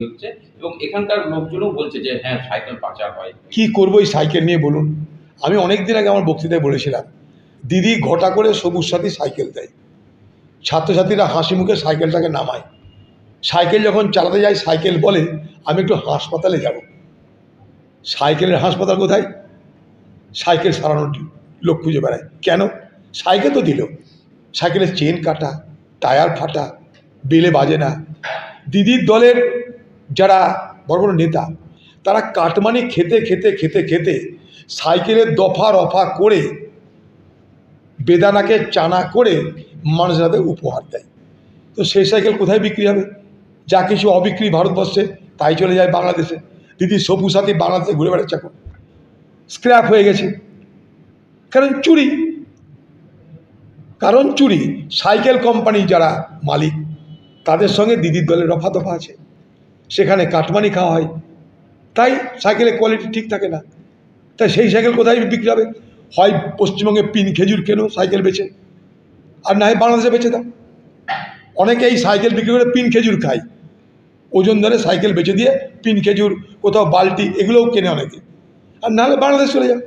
হচ্ছে এবং এখানকার লোকজনও বলছে যে হ্যাঁ সাইকেল পাচার হয়। কি করব এই সাইকেল নিয়ে বলুন? আমি অনেক দিন আগে আমার বক্তৃতায় বলেছিলাম, দিদি ঘটা করে সবুজ সাথী সাইকেল দেয়। ছাত্রছাত্রীরা হাসি মুখে সাইকেলটাকে নামায়। সাইকেল যখন চালাতে যায়, সাইকেল বলে, আমি একটু হাসপাতালে যাব। সাইকেলের হাসপাতাল কোথায়? সাইকেল সারানোর লোক খুঁজে বেড়ায়। কেন? সাইকেল তো দিল। সাইকেলের চেন কাটা, টায়ার ফাটা, বেলে বাজে না। দিদির দলের যারা বড় বড় নেতা, তারা কাটমানি খেতে খেতে খেতে খেতে সাইকেলের দফা রফা করে বেদানাকে চানা করে মানুষের হাতে উপহার দেয়। তো সেই সাইকেল কোথায় বিক্রি হবে? যা কিছু অবিক্রি ভারতবর্ষে, তাই চলে যায় বাংলাদেশে। দিদি সবুজ সাথী বাংলাদেশে ঘুরে বেড়াচ্ছে এখন। স্ক্র্যাপ হয়ে গেছে। কারণ চুরি। কারণ চুরি। সাইকেল কোম্পানি যারা মালিক, তাদের সঙ্গে দিদির দলের রফা দফা আছে। সেখানে কাটমানি খাওয়া হয়। তাই সাইকেলের কোয়ালিটি ঠিক থাকে না। তাই সেই সাইকেল কোথায় বিক্রি হবে? হয় পশ্চিমবঙ্গে পিন খেজুর কেনো, সাইকেল বেচে। আর না হয় বাংলাদেশে বেচে দাও। অনেকে এই সাইকেল বিক্রি করে পিন খেজুর খায়। ওজন ধরে সাইকেল বেচে দিয়ে পিন খেজুর, কোথাও বালতি, এগুলোও কেনে অনেকে। আর নাহলে বাংলাদেশ চলে যাও।